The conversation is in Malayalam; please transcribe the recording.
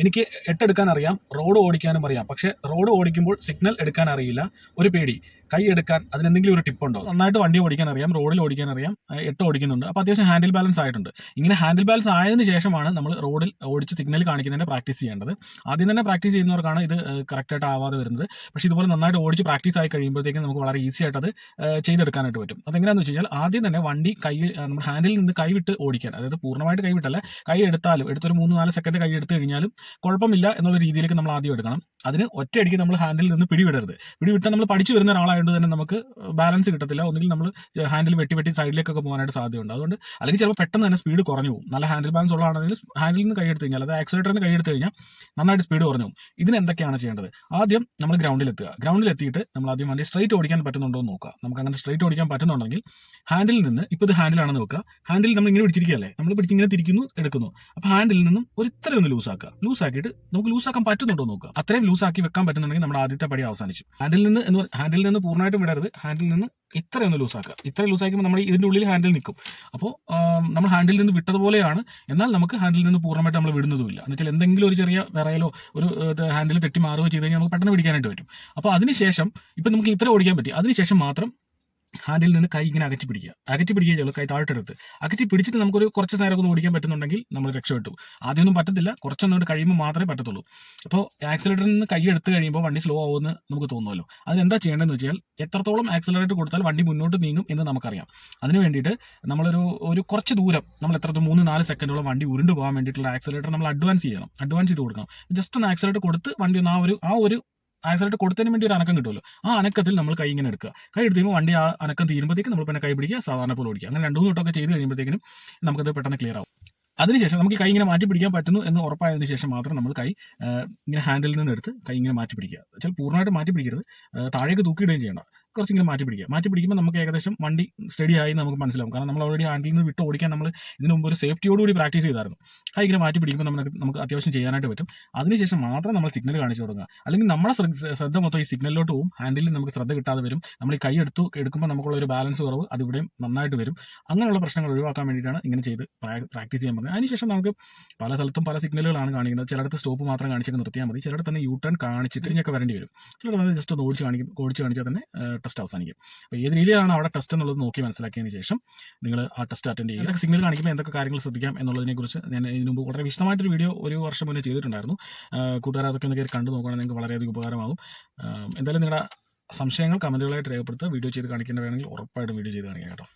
എനിക്ക് എട്ടെടുക്കാൻ അറിയാം റോഡ് ഓടിക്കാനും അറിയാം. പക്ഷെ റോഡ് ഓടിക്കുമ്പോൾ സിഗ്നൽ എടുക്കാൻ അറിയില്ല ഒരു പേടി. കൈ എടുക്കാൻ അതിനെന്തെങ്കിലും ഒരു ടിപ്പ് ഉണ്ടോ നന്നായിട്ട് വണ്ടി ഓടിക്കാൻ അറിയാം റോഡിൽ ഓടിക്കാൻ അറിയാം എട്ട് ഓടിക്കുന്നുണ്ട്. അപ്പോൾ അത്യാവശ്യം ഹാൻഡിൽ ബാലൻസ് ആയിട്ടുണ്ട്. ഇങ്ങനെ ഹാൻഡിൽ ബാലൻസ് ആയതിനു ശേഷമാണ് നമ്മൾ റോഡിൽ ഓടിച്ച് സിഗ്നൽ കാണിക്കുന്നതിന്റെ പ്രാക്ടീസ് ചെയ്യേണ്ടത്. ആദ്യം തന്നെ പ്രാക്ടീസ് ചെയ്യുന്നവർക്കാണ് ഇത് കറക്റ്റായിട്ട് ആവാതെ വരുന്നത്. പക്ഷേ ഇതുപോലെ നന്നായിട്ട് ഓടിച്ച് പ്രാക്ടീസ് ആയി കഴിയുമ്പോഴത്തേക്കും നമുക്ക് വളരെ ഈസി ആയിട്ട് അത് ചെയ്തെടുക്കാനായിട്ട് പറ്റും. അതെങ്ങനെയാണെന്ന് വെച്ച് കഴിഞ്ഞാൽ ആദ്യം തന്നെ വണ്ടി കൈ നമ്മുടെ ഹാൻഡിൽ നിന്ന് കൈ വിട്ട് ഓടിക്കാൻ അതായത് പൂർണമായിട്ട് കൈ വിട്ടല്ല കൈ എടുത്താലും എടുത്തൊരു മൂന്ന് നാല് സെക്കൻഡ് കൈ എടുത്തു കഴിഞ്ഞാലും കുഴപ്പമില്ല എന്നുള്ള രീതിയിലേക്ക് നമ്മൾ ആദ്യം എടുക്കണം. അതിന് ഒറ്റയടിക്ക് നമ്മൾ ഹാൻഡിൽ നിന്ന് പിടിവിടരുത്. പിടിവിട്ടാൽ നമ്മൾ പഠിച്ചു വരുന്ന ഒരാളായതുകൊണ്ട് തന്നെ നമുക്ക് ബാലൻസ് കിട്ടത്തില്ല. ഒന്നുകിൽ നമ്മൾ ഹാൻഡിൽ വെട്ടി വെട്ടി സൈഡിലേക്കൊക്കെ പോകാനായിട്ട് സാധ്യതയുണ്ട്. അതുകൊണ്ട് അല്ലെങ്കിൽ ചിലപ്പോൾ പെട്ടെന്ന് തന്നെ സ്പീഡ് കുറഞ്ഞു പോകും. നല്ല ഹാൻഡിൽ ബാലൻസ് ഉള്ളതാണെങ്കിൽ ഹാൻഡിൽ നിന്ന് കൈ എടുത്തു കഴിഞ്ഞാൽ അതായത് ആക്സിലേറ്ററിന് കൈ എടുത്തു കഴിഞ്ഞാൽ നന്നായിട്ട് സ്പീഡ് കുറഞ്ഞു പോകും. ഇതിന് എന്തൊക്കെയാണ് ചെയ്യേണ്ടത്? ആദ്യം നമ്മൾ ഗ്രൗണ്ടിൽ എത്തുക. ഗ്രൗണ്ടിൽ എത്തിയിട്ട് നമ്മൾ ആദ്യം വണ്ടി സ്ട്രൈറ്റ് ഓടിക്കാൻ പറ്റുന്നുണ്ടോ എന്ന് നോക്കുക. നമുക്ക് അങ്ങനെ സ്ട്രൈറ്റ് ഓടിക്കാൻ പറ്റുന്നുണ്ടെങ്കിൽ ഹാൻഡിൽ നിന്ന് ഇപ്പോൾ ഇത് ഹാൻഡിലാണെന്ന് നോക്കുക ഹാൻഡിൽ നമ്മൾ ഇങ്ങനെ പിടിച്ചിരിക്കുകയല്ലേ? നമ്മൾ പിടിച്ച് ഇങ്ങനെ തിരിക്കുന്നു എടുക്കുന്നു. അപ്പോൾ ഹാൻഡിൽ നിന്നും ഒരു ഇത്ര ഒന്ന് ലൂസ് ആക്കുക. നമുക്ക് ലൂസാക്കാൻ പറ്റുന്നുണ്ടോ നോക്കുക. അത്രയും ലൂസ് ആക്കി വെക്കാൻ പറ്റുന്നുണ്ടെങ്കിൽ നമ്മുടെ ആദ്യത്തെ പടി അവസാനിച്ചു. ഹാൻഡിൽ നിന്ന് എന്ന് ഹാൻഡിൽ നിന്ന് പൂർണമായിട്ടും വിടരുത്. ഹാൻഡിൽ നിന്ന് ഇത്രയൊന്ന് ലൂസ് ആക്കുക. ഇത്ര ലൂസ് ആക്കുമ്പോൾ നമ്മൾ ഇതിന്റെ ഉള്ളിൽ ഹാൻഡിൽ നിൽക്കും. അപ്പോൾ നമ്മൾ ഹാൻഡിൽ നിന്ന് വിട്ടതുപോലെയാണ്. എന്നാൽ നമുക്ക് ഹാൻഡിൽ നിന്ന് പൂർണമായിട്ട് നമ്മൾ വിടുന്നതുമില്ല. എന്ന് എന്തെങ്കിലും ഒരു ചെറിയ വിറയലോ ഒരു ഹാൻഡിൽ തെറ്റി മാറുകയോ ചെയ്ത് കഴിഞ്ഞാൽ നമുക്ക് പെട്ടെന്ന് പിടിക്കാനായിട്ട് പറ്റും. അപ്പോൾ അതിനുശേഷം ഇപ്പം നമുക്ക് ഇത്ര ഓടിക്കാൻ പറ്റി. അതിനുശേഷം മാത്രം ഹാൻഡിൽ നിന്ന് കൈ ഇങ്ങനെ അകറ്റി പിടിക്കുക. അകറ്റി പിടിക്കുക ചെയ്യുള്ളൂ കൈ താഴ്ത്തെടുത്ത് അകറ്റി പിടിച്ചിട്ട് നമുക്കൊരു കുറച്ച് നേരം ഒന്ന് ഓടിക്കാൻ പറ്റുന്നുണ്ടെങ്കിൽ നമ്മൾ രക്ഷപ്പെട്ടു. ആദ്യമൊന്നും പറ്റത്തില്ല കുറച്ചൊന്നുകൊണ്ട് കഴിയുമ്പോൾ മാത്രമേ പറ്റത്തുള്ളൂ. അപ്പോൾ ആക്സിലേറ്ററിൽ നിന്ന് കൈ എടുത്ത് കഴിയുമ്പോൾ വണ്ടി സ്ലോ ആവുമെന്ന് നമുക്ക് തോന്നുമല്ലോ. അതിനെന്താ ചെയ്യേണ്ടതെന്ന് വെച്ചാൽ എത്രത്തോളം ആക്സിലേറ്റർ കൊടുത്താൽ വണ്ടി മുന്നോട്ട് നീങ്ങും എന്ന് നമുക്കറിയാം. അതിന് വേണ്ടിയിട്ട് നമ്മളൊരു ഒരു കുറച്ച് ദൂരം നമ്മൾ എത്ര മൂന്ന് നാല് സെക്കൻഡോളം വണ്ടി ഉരുണ്ട് പോകാൻ വേണ്ടിയിട്ടുള്ള ആക്സിലേറ്റർ നമ്മൾ അഡ്വാൻസ് ചെയ്യണം. അഡ്വാൻസ് ചെയ്ത് കൊടുക്കണം. ജസ്റ്റ് ഒന്ന് ആക്സിലേറ്റർ കൊടുത്ത് വണ്ടി ഒന്ന് ആ ഒരു ആ ഒരു ആക്സിലേറ്റർ കൊടുത്തതിന് വേണ്ടി ഒരു അനക്കം കിട്ടുമല്ലോ. ആ അനക്കത്തിൽ നമ്മൾ കൈ ഇങ്ങനെ എടുക്കുക. കൈ എടുത്ത് കഴിയുമ്പോൾ വണ്ടി ആ അനക്കം തീരുമ്പോഴത്തേക്കും നമ്മൾ പിന്നെ കൈ പിടിക്കുക സാധാരണ പോലെ ഓടിക്കുക. അങ്ങനെ രണ്ട് മൂന്ന് വട്ടമൊക്കെ ചെയ്ത് കഴിയുമ്പോഴത്തേക്കും നമുക്കത് പെട്ടെന്ന് ക്ലിയർ ആവും. അതിനുശേഷം നമുക്ക് കൈ ഇങ്ങനെ മാറ്റി പിടിക്കാൻ പറ്റുന്നു എന്ന് ഉറപ്പായതിനു ശേഷം മാത്രം നമ്മൾ കൈ ഇങ്ങനെ ഹാൻഡിൽ നിന്ന് എടുത്ത് കൈ ഇങ്ങനെ മാറ്റി പിടിക്കുക. വെച്ചാൽ പൂർണമായിട്ട് മാറ്റി പിടിക്കരുത്. താഴേക്ക് തൂക്കിയിടുകയും ചെയ്യണ്ട കുറച്ച് ഇങ്ങനെ മാറ്റി പിടിക്കുക. മാറ്റി പിടിക്കുമ്പോൾ നമുക്ക് ഏകദേശം വണ്ടി സ്റ്റഡി ആയി നമുക്ക് മനസ്സിലാവും. കാരണം നമ്മൾ ഓൾറെഡി ഹാൻഡിൽ നിന്ന് വിട്ട് ഓടിക്കാൻ നമ്മൾ ഇതിന് മുമ്പ് ഒരു സേഫ്റ്റിയോടുകൂടി പ്രാക്ടീസ് ചെയ്തായിരുന്നു. കൈ ഇങ്ങനെ മാറ്റി പിടിക്കുമ്പോൾ നമുക്ക് നമുക്ക് അത്യാവശ്യം ചെയ്യാനായിട്ട് പറ്റും. അതിനുശേഷം മാത്രം നമ്മൾ സിഗ്നൽ കാണിച്ചു തുടങ്ങുക അല്ലെങ്കിൽ നമ്മുടെ ശ്രദ്ധ മൊത്തം ഈ സിഗ്നലിലോട്ട് പോകും ഹാൻഡിൽ നമുക്ക് ശ്രദ്ധ കിട്ടാതെ വരും. നമ്മൾ ഈ കൈ എടുത്തു എടുക്കുമ്പോൾ നമുക്കുള്ള ഒരു ബാലൻസ് കുറവ് അതിവിടെയും നന്നായിട്ട് വരും. അങ്ങനെയുള്ള പ്രശ്നങ്ങൾ ഒഴിവാക്കാൻ വേണ്ടിയിട്ടാണ് ഇങ്ങനെ ചെയ്ത് പ്രാക്ടീസ് ചെയ്യാൻ പറഞ്ഞത്. അതിനുശേഷം നമുക്ക് പല സ്ഥലത്തും പല സിഗ്നലുകളാണ് കാണിക്കുന്നത്. ചിലയിടത്ത് സ്റ്റോപ്പ് മാത്രം കാണിച്ചൊക്കെ നിർത്തിയാൽ മതി. ചിലയിടത്ത് തന്നെ യൂ ടേൺ കാണിച്ച് തിരിഞ്ഞൊക്കെ വരേണ്ടി വരും. ചിലയിടത്ത് ജസ്റ്റ് ഒന്ന് ഓടിച്ച് കാണിക്കും ഓടിച്ച് കാണിച്ചാൽ തന്നെ ടെസ്റ്റ് അവസാനിക്കും. അപ്പോൾ ഏത് രീതിയിലാണ് അവിടെ ടെസ്റ്റ് എന്നുള്ളത് നോക്കി മനസ്സിലാക്കിയതിന് ശേഷം നിങ്ങൾ ആ ടെസ്റ്റ് അറ്റൻഡ് ചെയ്യുക. എന്തൊക്കെ സിഗ്നൽ കാണിക്കുമ്പോൾ എന്തൊക്കെ കാര്യങ്ങൾ ശ്രദ്ധിക്കാം എന്നുള്ളതിനെക്കുറിച്ച് ഞാൻ ഇതിനു മുമ്പ് വളരെ വിശദമായിട്ടൊരു വീഡിയോ ഒരു വർഷം മുന്നേ ചെയ്തിട്ടുണ്ടായിരുന്നു. കൂട്ടുകാർ അതൊക്കെ ഒന്ന് കയറി കണ്ടു നോക്കുകയാണെങ്കിൽ നിങ്ങൾക്ക് വളരെയധികം ഉപകാരമാകും. എന്തായാലും നിങ്ങളുടെ സംശയങ്ങൾ കമന്റുകളായിട്ട് രേഖപ്പെടുത്തുക. വീഡിയോ ചെയ്ത് കാണിക്കേണ്ട വേണമെങ്കിൽ ഉറപ്പായിട്ടും വീഡിയോ ചെയ്ത് കാണിക്കാം കേട്ടോ.